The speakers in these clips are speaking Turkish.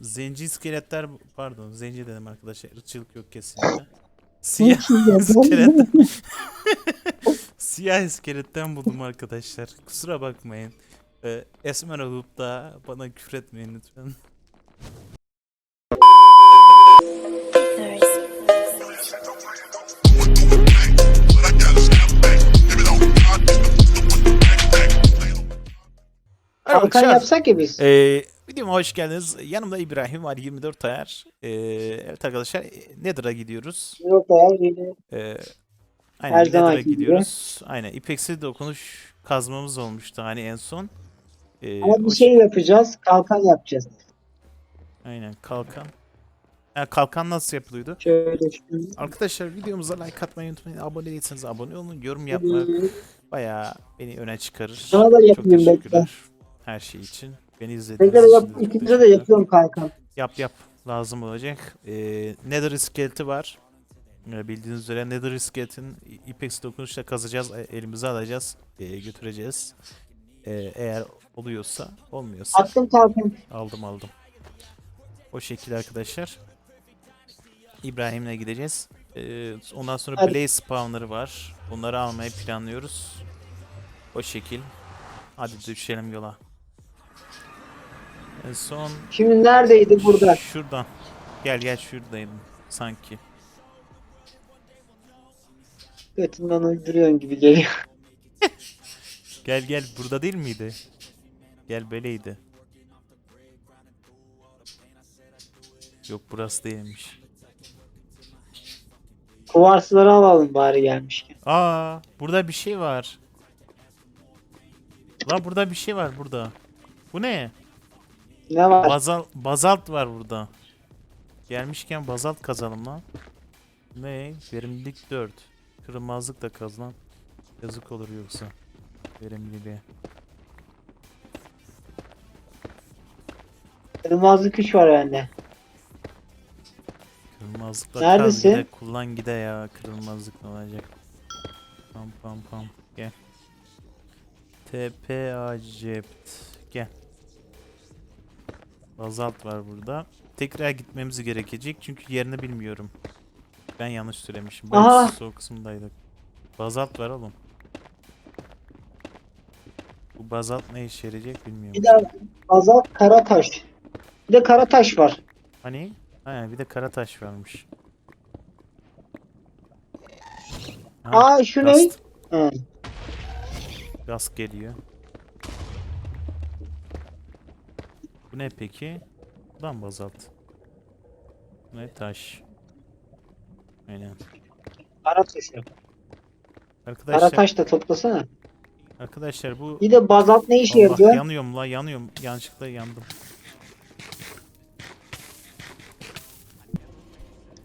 zenci iskeletler pardon zenci dedim arkadaşlar ırkçılık yok kesinlikle. Siyah iskelet. Siyah iskeletten buldum arkadaşlar. Kusura bakmayın. Ee, esmer olup da bana küfür etmeyin lütfen. Kalkan yapsak ya biz. Ee, videoma hoş geldiniz. Yanımda İbrahim var 24 ayar. Ee, evet arkadaşlar Nether'a gidiyoruz. Yok ya yine. Ee, aynen Her Nether'a zamanki gibi. gidiyoruz. Aynen İpeksi dokunuş kazmamız olmuştu hani en son. Ee, Ama o bir şey yapacağız. Kalkan yapacağız. Aynen kalkan. Ha, kalkan nasıl yapılıyordu? Şöyle. Arkadaşlar videomuza like atmayı unutmayın. Abone değilseniz abone olun. Yorum yapmak bayağı beni öne çıkarır. Sana da Çok yapayım bekle. teşekkürler her şey için. Beni izlediğiniz Bekle de için yap. de çok İkinize de teşekkürler. yapıyorum kalkan. Yap yap. Lazım olacak. Ee, Nether iskeleti var. Ee, bildiğiniz üzere Nether iskeletin Ipex dokunuşla kazacağız. e, Elimize alacağız. e, götüreceğiz. Ee, eğer oluyorsa olmuyorsa Attım kalkan. aldım aldım. O şekilde arkadaşlar. İbrahim'le gideceğiz. Ee, ondan sonra Hadi. Blaze spawnları var. Onları almayı planlıyoruz. O şekil. Hadi düşelim yola. En son Şimdi neredeydi burada? Şuradan. Gel gel şuradaydım sanki. Götünden uyduruyorsun gibi geliyor. Gel gel burada değil miydi? Gel böyleydi. Yok burası değilmiş. Kuvarsları alalım bari gelmişken. Aa burada bir şey var. La burada bir şey var burada. Bu ne? Ne var? Bazal bazalt var burada. Gelmişken bazalt kazalım lan. Ne? Verimlilik 4. Kırılmazlık da kaz lan. Yazık olur yoksa. Verimliliğe. Kırmızı kuş var bende. Kırılmazlıkla Neredesin? gide kullan gide ya. Kırılmazlık ne olacak? Pam pam pam. Gel. TP Acept. Gel. Bazalt var burada. Tekrar gitmemiz gerekecek çünkü yerini bilmiyorum. Ben yanlış söylemişim. Ben soğuk kısımdaydık. Bazalt var oğlum. Bu bazalt ne işe yarayacak bilmiyorum. Bir de azalt kara taş. Bir de kara taş var. Hani? Ha, bir de kara taş varmış. Ha, Aa şu ne? Gaz geliyor. Bu ne peki? Buradan bazalt. Bu ne taş? Aynen. Kara taş. yok. Kara Arkadaşlar, taş da toplasana. arkadaşlar bu Bir de bazalt ne işe Allah yarıyor? yanıyorum la yanıyorum. Yanlışlıkla yandım.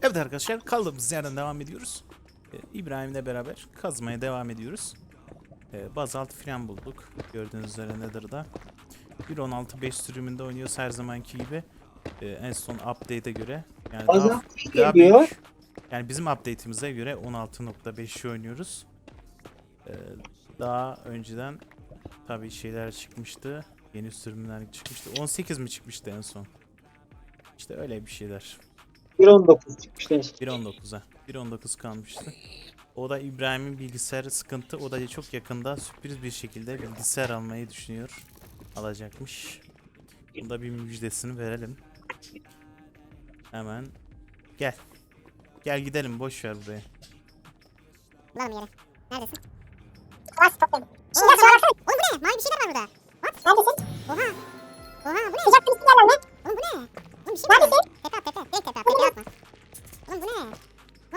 Evet arkadaşlar kaldığımız yerden devam ediyoruz. Ee, İbrahim'le beraber kazmaya devam ediyoruz. Ee, bazalt falan bulduk. Gördüğünüz üzere Nether'da. 1.16.5 sürümünde oynuyoruz her zamanki gibi. Ee, en son update'e göre. Yani daha, Bazalt ne daha geliyor? büyük. Yani bizim update'imize göre 16.5'i oynuyoruz. Ee, daha önceden tabii şeyler çıkmıştı. Yeni sürümler çıkmıştı. 18 mi çıkmıştı en son? İşte öyle bir şeyler. 1.19 çıkmışlar. 1.19'a. 1.19 kalmıştı. O da İbrahim'in bilgisayarı sıkıntı. O da çok yakında sürpriz bir şekilde bilgisayar almayı düşünüyor. Alacakmış. Bunda bir müjdesini verelim. Hemen. Gel. Gel gidelim boş ver buraya. Bulalım yeri. Neredesin? Klas toplayalım. Şimdi şuna baksana. Oğlum bu ne? Mavi bir şeyler var burada. What? Neredesin? Oha. Oha bu ne? Sıcak kristi yerler ne? Oğlum bu ne? Oğlum bir şey var. Neredesin? Tepe at tepe. Direkt tepe at. Tepe atma. Oğlum bu ne?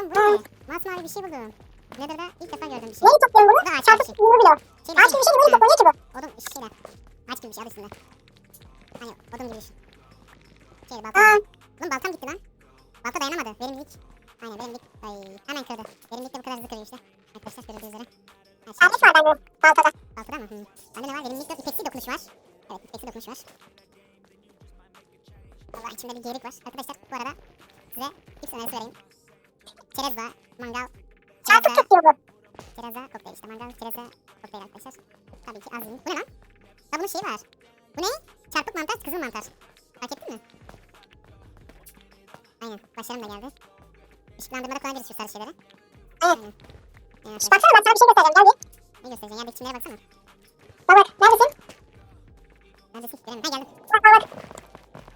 Oğlum bu ne? Masmavi bir şey buldum. Nether'da ilk defa gördüm bir şey. Neyi topluyorum bunu? Bu da ağaç gibi bir şey. yumru bile. Şey, Ağaç gibi bir şey neyi topluyor? Ne ki bu? Odun şeyler. Ağaç gibi bir şey adı üstünde. Hani odun gibi şey. Şeydi Aa. baltam. Oğlum baltam gitti lan. Balta dayanamadı. Verimlilik. Aynen verimlilik. Ay hemen kırdı. Verimlilik de bu kadar hızlı kırıyor işte. Arkadaşlar görüldüğü üzere. Ha, şey- Servis var bende. Baltada. Altıda mı? Hı. Bende ne var? Benim ilk ipeksi dokunuş var. Evet ipeksi dokunuş var. Allah içimde bir geyik var. Arkadaşlar bu arada size ilk önerisi vereyim. Çerezza, mangal, Çarpık çerezza, tutuyor bu. çerezza kokteyl işte. Mangal, çerezza kokteyl arkadaşlar. Tabii ki az yiyin. Bu ne lan? Ha bunun şeyi var. Bu ne? Çarpık mantar, kızıl mantar. Fark ettin mi? Aynen. Başarım da geldi. Işıklandırmada kullanabiliriz şu sarı şeyleri. Evet. Aynen. Arkadaşlar. baksana bak sana bir şey göstereceğim. Gel bir. Ne göstereceğim? Yerdeki çimlere baksana. Bak bak. Neredesin? Neredesin? Göremiyorum. Ha geldim. Bak bak bak.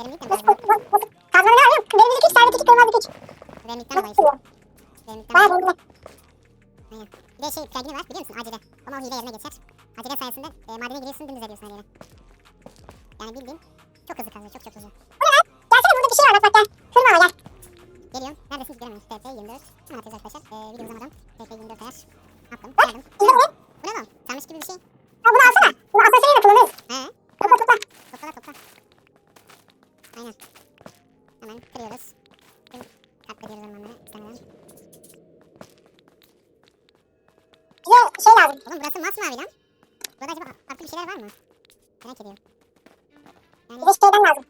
Verimlilikle mi Nasıl. Kazmanı ne arıyorum? Benim iki serdeki iki kırmızı iki. Verimlilikten dolayı? Verimlilikten Bayağı dolayı. renkli. Aynen. Bir de şey plugini var biliyor musun? Acile. Ama o hile yerine geçer. Acile sayesinde e, madene giriyorsun dümdüz ediyorsun her yere. Yani bildiğin çok hızlı kazıyor. Çok çok hızlı. Gelsene burada bir şey var bak bak gel. Kırma ama gel. Geliyorum. Neredesin? Göremiyorum. TP 24. Hemen atacağız arkadaşlar. Ee, video uzamadan. TP 24 ayar. Attım. Geldim. İzle bunu. Bu ne lan? Sarmış gibi bir şey. Ha bunu alsana. Bunu asansörle kullanırız. He. Topla topla. Topla topla. Aynen. Hemen kırıyoruz. Tüm katlediyoruz ormanları istemeden. Bize şey lazım. Oğlum burası masmavi lan. Burada acaba farklı bir şeyler var mı? Merak ediyorum. Yani Bize şeyden lazım.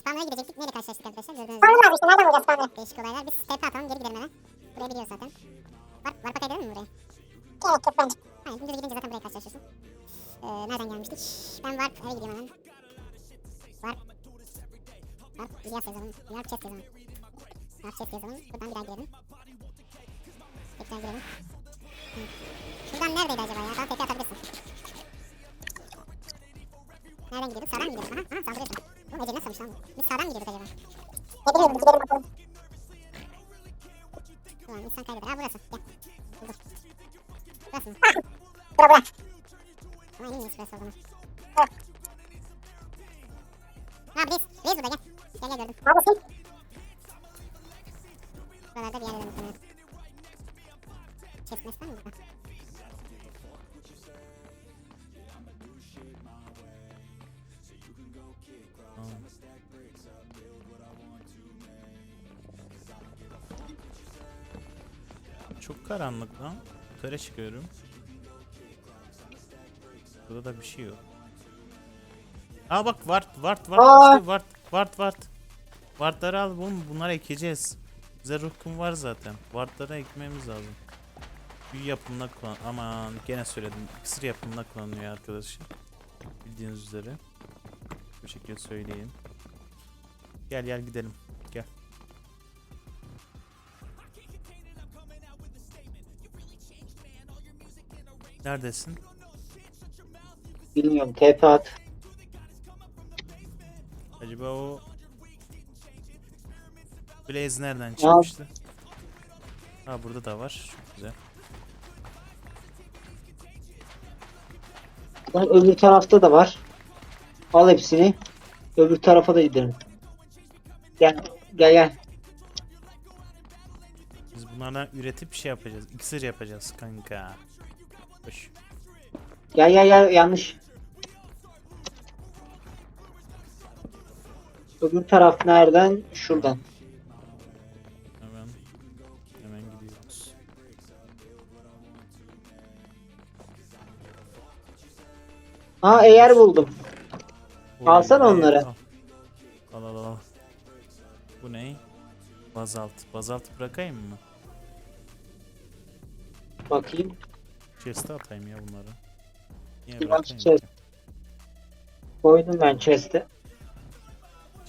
spamlara gidecektik. Neyle karşılaştık arkadaşlar? Gördüğünüz gibi. lazım işte. Nereden bulacağız spawner'ı? Değişik olaylar. Biz TP atalım geri gidelim hemen. Burayı biliyoruz zaten. Var, var pakay edelim mi buraya? Gerek yok bence. Hayır, gündüz gidince zaten buraya karşılaşıyorsun. Ee, nereden gelmiştik? Ben Warp eve gideyim hemen. Warp. Warp İlyas yazalım. Warp chest yazalım. Warp chest yazalım. Buradan bir daha girelim. Tekrar girelim. Hı. Şuradan neredeydi acaba ya? Daha tekrar atabilirsin. Nereden gidiyorduk? Sağdan mı gidiyorduk? Aha, aha saldırıyorsun. Oğlum Ece nasılmış lan bu? Biz sağdan mı gidiyorduk acaba? Ne bileyim gidelim bakalım. Ulan insan kaybeder. Ha burası. Gel. Buldum. Burası mı? Bura bura. Ama emin miyiz burası olduğunu? Evet. Ha Blaze. Blaze burada gel. Gel gel gördüm. Neredesin? Buralarda bir yerde muhtemelen. Kesmezsen mi Çok karanlık lan. Yukarı çıkıyorum. Burada da bir şey yok. Aa bak vart vart vart Aa! vart vart vart. Vartları al oğlum bunları ekeceğiz. Bize ruhkum var zaten. Vartları ekmemiz lazım. Büyü yapımında kullan... Aman gene söyledim. İksir yapımında kullanılıyor arkadaşlar. Bildiğiniz üzere. Bu şekilde söyleyeyim. Gel gel gidelim. Neredesin? Bilmiyorum TP at. Acaba o Blaze nereden çıkmıştı? Ha burada da var. Çok güzel. Lan öbür tarafta da var. Al hepsini. Öbür tarafa da gidelim. Gel gel gel. Biz bunlardan üretip şey yapacağız. İksir yapacağız kanka. Hoş. Gel gel gel yanlış. Öbür taraf nereden? Şuradan. Hemen hemen gidiyoruz. Aa eğer buldum. Alsana Oy, onları. Al al al. al. Bu ne? Bazalt. Bazalt bırakayım mı? Bakayım. Chest'e atayım ya bunları. Niye Bir bırakayım chest. ki? Koydum ben chest'e.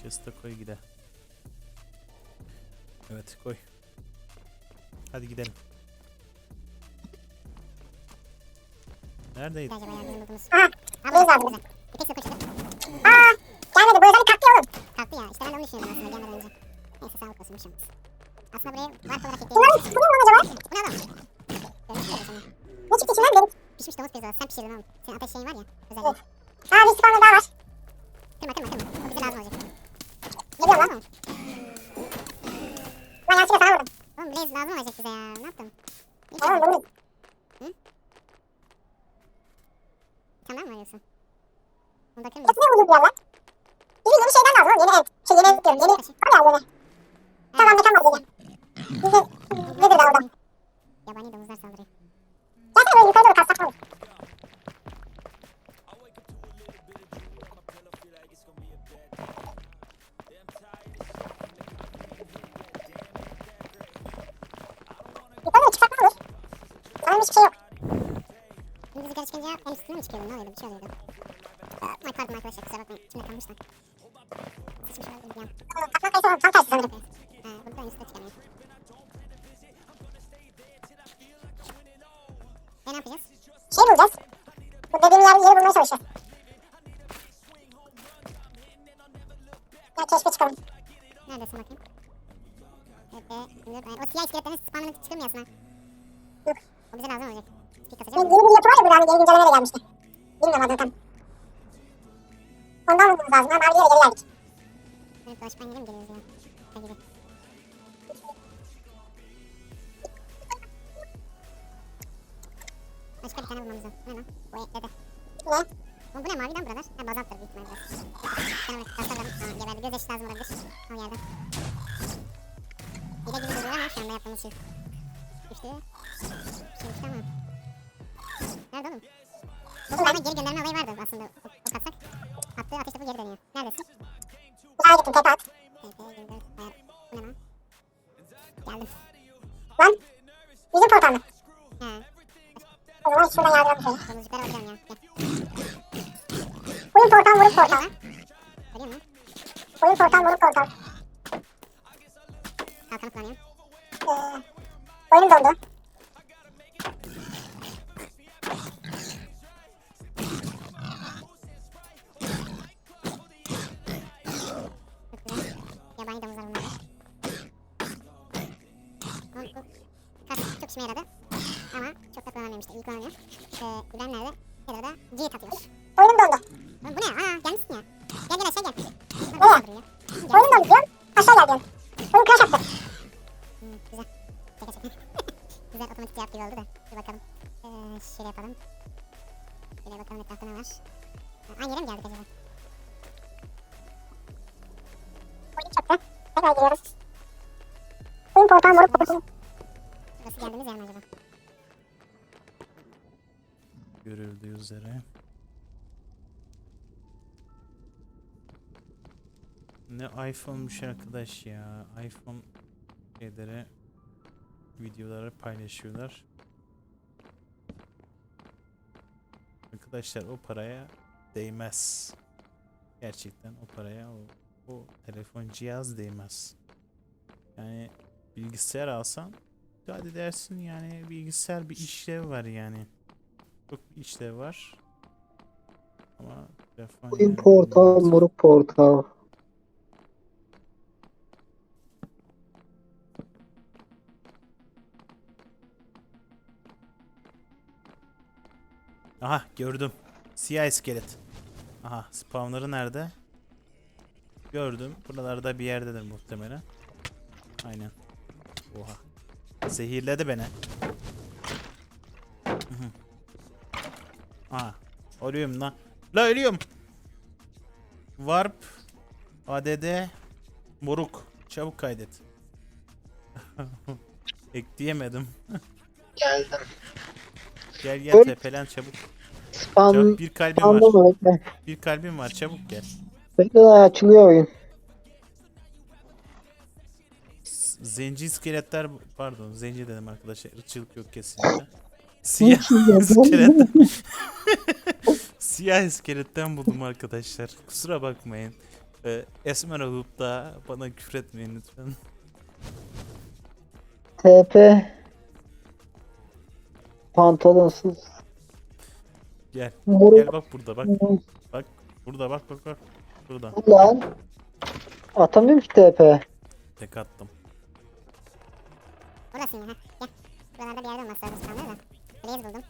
Chest'e koy gide. Evet koy. Hadi gidelim. Neredeydi? Acaba ya bizim buldumuz. Aha. Ha burada. lazım. Güzel. Bir tek su koştu. Aa. Gelmedi. Bu özellik kalktı ya oğlum. Kalktı ya. İşte ben de onu düşünüyordum aslında gelmeden önce. Neyse sağlık olsun bir şey olmaz. Aslında buraya warp olarak ekleyebiliriz. sıkılır mı acaba? Bu ne adam? Görmüş müydün sen? Ne çıktı içinden benim? Pişmiş domuz pirzola. Sen pişirdin oğlum. Senin ateş şeyin var ya. Özelliği. Aa bir spawner daha var. Kırma kırma kırma. O bize lazım olacak. Geliyor lan. Oğlum, Lan yanlışlıkla sana vurdum. Oğlum Blaze lazım olacak bize ya. Ne yaptın? Ne Sana yaptın? vurdum. Sen var mı arıyorsun? Onu bakır mıyız? Hepsine vurdum bir lan. Biri yeni şeyden lazım oğlum. Yeni ev. Şey yeni ev diyorum. Yeni. Var ya yeni. Tamam mekan var yeni. Şimdi nedir daha orada? Yabani domuzlar saldırıyor. Çıkınca en üstüne mi çıkıyordu? Ne oluyordu? Bir şey oluyordu. Ay pardon arkadaşlar kusura bakmayın. İçimde kalmış da. Sıçmış olabilir bir an. Atmak kayısı oğlum. Tam tersi sanırım. Ha en üstte çıkamıyor. E ne yapacağız? Şey bulacağız. Bu dediğim yer, yeri bulmaya çalışacağız. Ya keşfe çıkalım. Neredesin bakayım? Evet, e, şimdi, e, o siyah iskeletlerin spawnını çıkılmıyorsun ha. Yok. O bize lazım olacak. Yeni, bir yapı var ya burada hani yeni güncelleme de gelmişti. Bilmiyorum adını tam. Ondan bulmamız lazım. Ha mavi yere geri geldik. Evet, dolaşıp ben gidelim geliyoruz ya. Hadi gidelim. Başka bir tane bulmamız lazım. Bu ne lan? Bu ekledi. Ne? Oğlum bu ne mavi lan buralar? Ha bazalttır büyük ihtimalle. Tamam kaslarım. Aa geberdi. Göz yaşı lazım olabilir. Al yerden. Hile gibi duruyor ama şu anda yaptığımız şey. Düştü. Şeymiş ama. Nerede oğlum? Bu galiba geri gönderme olayı vardı aslında. Ok, atsak. Attığı ateş topu geri dönüyor. Neredesin? Daha gittim tepe at. TP gündür. Ayar. Bu ne lan? Geldim. Lan. Bizim portal mı? He. O zaman şuradan yardıralım şöyle. Domuzcuklara bakıyorum ya. Gel. Oyun portal, moruk portal. Görüyor musun? Oyun portal, moruk portal. Kalkanı kullanıyorum. Ee, oyunum dondu. Da. İyi kullanamıyorum. Ee, İbrahim nerede? Header'da G'ye atıyor. Oyunum dondu. Oğlum bu ne? Aa gelmişsin ya. Gel gel aşağı gel. Nereye? Oyunum dondu diyorum. Aşağı gel diyorum. Oyun crash attı. Hmm, güzel. Şaka şaka. güzel otomatik cevap gibi oldu da. Bir bakalım. Ee, şöyle yapalım. Şöyle bakalım etrafta ne var. Ha, Aynı yere mi geldik acaba? Oyun çöktü. Tekrar giriyoruz. Oyun portal, moruk portal. Burası geldiğimiz yer mi acaba? Görüldüğü üzere. Ne iPhone'muş arkadaş ya. iPhone şeylere videoları paylaşıyorlar. Arkadaşlar o paraya değmez. Gerçekten o paraya o, o telefon cihaz değmez. Yani bilgisayar alsan hadi dersin yani bilgisayar bir işlev var yani. Çok işlev var. Ama Oyun portal, moruk portal. Aha gördüm. Siyah iskelet. Aha spawnları nerede? Gördüm. Buralarda bir yerdedir muhtemelen. Aynen. Oha. Zehirledi beni. Aha. Ölüyorum lan. La ölüyorum. Warp. ADD. Moruk. Çabuk kaydet. Ekleyemedim. Geldim. Gel gel Öl- tepelen çabuk. Spam, Çabuk bir kalbim var. bekle? Bir kalbim var çabuk gel. Bekle daha açılıyor oyun. S- Zenci iskeletler pardon zenci dedim arkadaşlar ırkçılık yok kesinlikle. Siyah iskelet. Siyah iskeletten buldum arkadaşlar. Kusura bakmayın. Ee, esmer olup da bana küfür etmeyin lütfen. TP. Pantolonsuz. Gel. Moruk. Gel bak burada bak. Bak burada bak bak bak. Burada. Ulan. Atamıyorum ki TP. Tek attım. Buradasın ya. Ha. Gel. Buralarda bir yerde olması lazım sanırım da. Blaze buldum.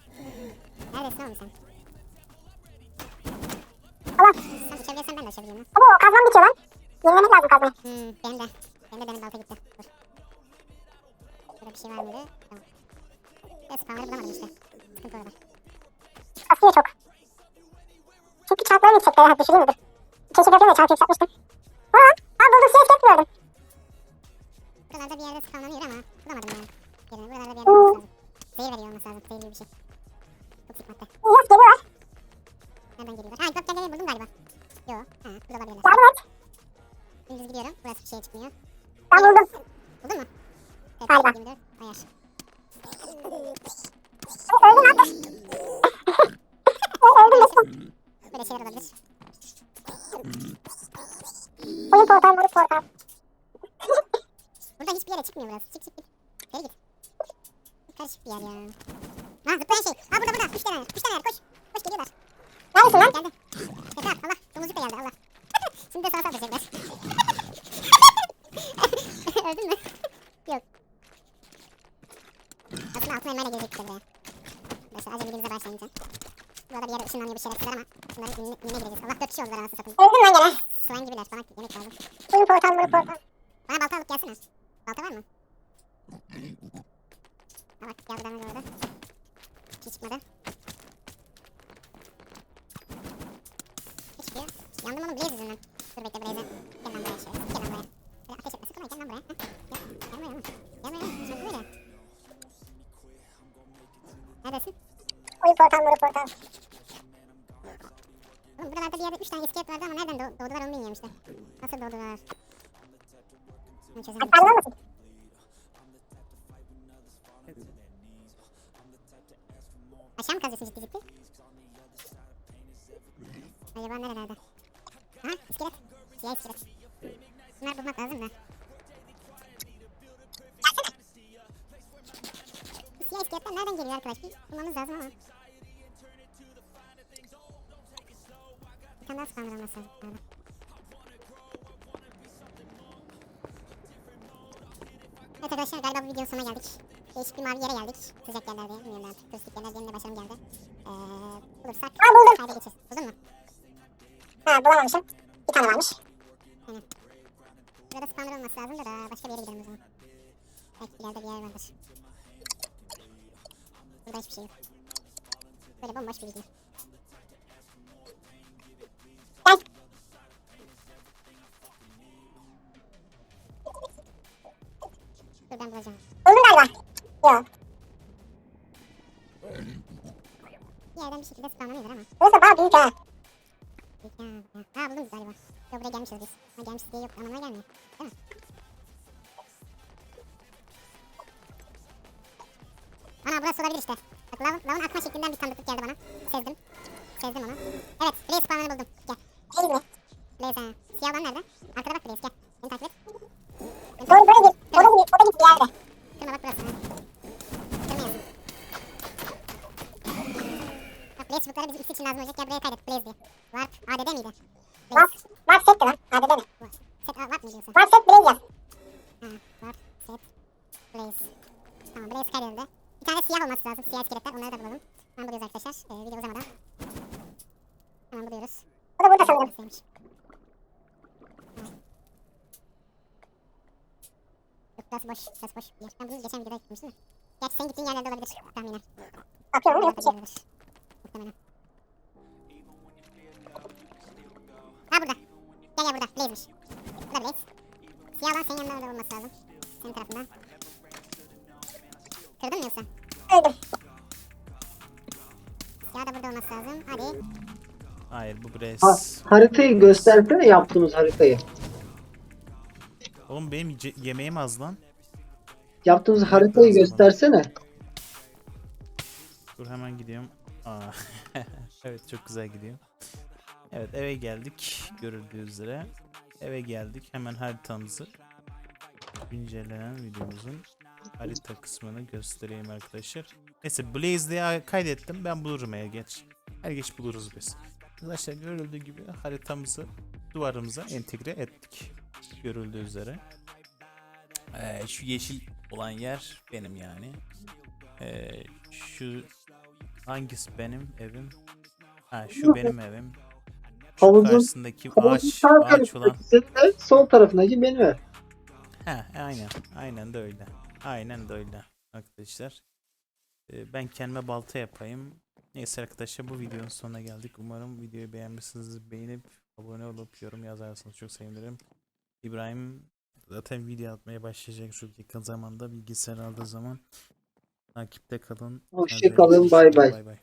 Neredesin oğlum sen? Allah. Sen uçabiliyorsan ben de uçabilirim. lan. Ama kazmam bitiyor lan. Yenilemek lazım kazmayı. Hmm, benim de. Benim de benim balta gitti. Dur. Burada bir şey var mıydı? Tamam. Ben spawnları bulamadım işte. Sıkıntı orada. Kasıyor çok. Çünkü çarkları yüksekler. Ha düşüreyim midir? Keşif yapıyorum ya çarkı yükseltmiştim. Aa, aa buldum siyah iskelet gördüm. Buralarda bir yerde spawnlanıyor ama bulamadım yani. Yerini. Buralarda bir yerde lazım. Zehir veriyor olması lazım. Zehir gibi bir şey. Toksik madde. Yok geliyorlar. Nereden geliyorlar? Ha bak gel buldum galiba. Yo. Ha burada olabilirler. Yardım et. Dümdüz gidiyorum. Burası bir şey çıkmıyor. Ben buldum. Buldun mu? Evet, Galiba. 24. Ayar. Öldüm lan. Öldüm dostum. Böyle şeyler olabilir. Oyun portal, moruk portal. Burada hiçbir yere çıkmıyor burası. Çık çık git. Karışık bir yer ya. Ha zıplayan şey. Ha burada burada. Üç tane. Üç tane koş. Koş geliyorlar. Neredesin lan? Geldi. Yeter Allah. Domuzcuk da geldi Allah. Şimdi de sana saldıracaklar. Öldün mü? Yok. Aslında altın elmayla de buraya. Arkadaşlar acemiliğimize başlayınca. Burada bir yere ışınlanıyor bir şeyler ama bunların önüne, önüne gireceğiz. Allah dört kişi oldular anasını satayım. Öldüm lan gene. Sven gibiler bana yemek lazım. Oyun portal bunu portal. Bana balta alıp gelsene. Balta var mı? Bak geldi bana gördü. Hiç çıkmadı. Hiç çıkıyor. Yandım oğlum Blaze yüzünden. Dur bekle Blaze'e. Gel lan buraya şöyle. Gel lan buraya. Böyle ateş etme. Sıkılma gel lan buraya. Gel. Gel buraya oğlum. Gel buraya. Sen böyle. Neredesin? Oyun portal bunu portal. Oğlum buralarda bir yerde 3 tane iskelet vardı ama nereden doğ- doğdular onu bilmiyorum işte. Nasıl doğdular? Bunu çözemedim. Hatta olmasın? Aşağı mı kazıyorsun ciddi ciddi? Acaba nerelerde? Aha iskelet. Siyah iskelet. Bunları bulmak lazım da. Bu siyah iskeletler nereden geliyor arkadaş? Bir bulmamız lazım ama. Bir tane daha spawner olması lazım. Evet arkadaşlar galiba bu videonun sonuna geldik. Değişik bir mavi yere geldik. Sıcak yerlerde. Bilmiyorum artık. Turistik yerler benim de başarım geldi. Ee, bulursak Ha buldum. kayda geçeriz. Buldun mu? Ha bulamamışım. Bir tane varmış. Burada spawner olması lazım da, başka bir yere gidelim o zaman. Belki ileride bir yer vardır. Burada hiçbir şey yok. Böyle bomboş bir. Gel. Dur ben bulacağım. Buldun galiba. Yok. Bir yerden bir şekilde spawnlanıyordur ama. Burası bayağı büyük ha. Büyük ya. ya. Ha buldum galiba. Yok buraya gelmişiz biz. Ha gelmişiz diye yok anlamına gelmiyor. Değil mi? Ana burası olabilir işte. Bak lavın, lavın akma şeklinden bir tanıdıklık geldi bana. Sezdim. Sezdim onu. Evet Blaze spawnını buldum. Gel. Değil mi? Blaze ha. Siyah olan nerede? Arkada bak Blaze gel. Beni takip et. Doğru böyle git. Da git. O da git bir yerde. Kırma bak burası. ha. Kırmayasın. Bak Blaze çubukları bizim X için lazım olacak. Gel buraya kaydet Blaze diye. Warp ADD miydi? Warp. Warp set de lan. ADD mi? Set Warp mı diyorsun? Warp set Blaze yaz. Ha, Warp, Set, Blaze. Tamam Blaze kaydedildi. Bir tane siyah olması lazım. Siyah iskeletler. Onları da bulalım. Hemen buluyoruz arkadaşlar. Ee, video uzamadan. Hemen buluyoruz. O da burada sanırım. Yok burası boş. Burası boş. bir yer. Ben bunu geçen videoda gitmiştim de. Gerçi senin gittiğin yerlerde olabilir tahminen. Bakıyorum yok bir şey. Muhtemelen. Ha burada. Gel gel burada. Blaze'miş. Bu da Blaze. Siyah olan senin yanında da olması lazım. Senin tarafından. Kırdın mı yoksa? Öldüm. Siyah da burada olması lazım. Hadi. Hayır bu Ha, Brez. haritayı göstersene yaptığımız haritayı. Oğlum benim ce- yemeğim az lan. Yaptığımız haritayı göstersene. Dur hemen gidiyorum. Aa. evet çok güzel gidiyor. Evet eve geldik görüldüğü üzere. Eve geldik hemen haritamızı güncellenen videomuzun harita kısmını göstereyim arkadaşlar. Neyse Blaze diye kaydettim ben bulurum eğer geç. Her geç buluruz biz. Arkadaşlar görüldüğü gibi haritamızı duvarımıza entegre ettik. Görüldüğü üzere. Ee, şu yeşil olan yer benim yani. Ee, şu hangisi benim evim? Ha şu benim evim. Şu Havuzun- karşısındaki Havuzun ağaç, ağaç olan. sol tarafındaki benim ev. Ha aynen. Aynen de öyle. Aynen de öyle arkadaşlar. Ee, ben kendime balta yapayım. Neyse arkadaşlar bu videonun sonuna geldik. Umarım videoyu beğenmişsiniz. Beğenip abone olup yorum yazarsanız çok sevinirim. İbrahim zaten video atmaya başlayacak çok yakın zamanda bilgisayar aldığı zaman takipte kalın. Hoşça kalın. Bay bay.